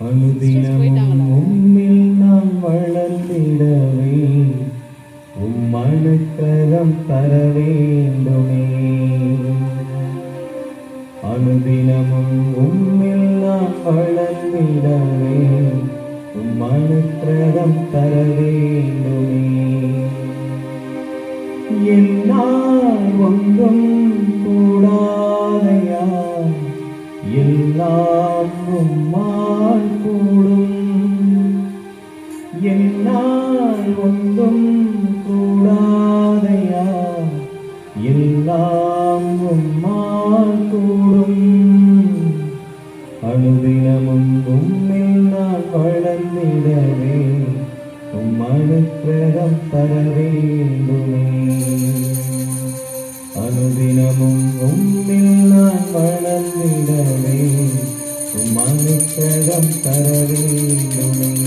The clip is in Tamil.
அனுதினமும் உம்மில் நான் வளர்ந்திடவே உம் அணுக்கரம் தர வேண்டுமே அனுதினமும் உம்மில் நாம் வளர்ந்திடவே உம் அணுக்கரம் தர வேண்டுமே என்னால் ஒன்றும் கூடாதையா? எல்லாம் உம்மா ഒന്നും കൂടാതെയാ. എല്ലാം കൂടും. അണുദിനമൊന്നും നാം വളർന്നിടവേ ഉമ്മനുഗ്രഹം തരവേണ്ടുമേ. അനുദിനമും ഉമ്മിൽ നാം വളർന്നിടവേ ഉമ്മനുഗ്രഹം തരവേണ്ടുമേ.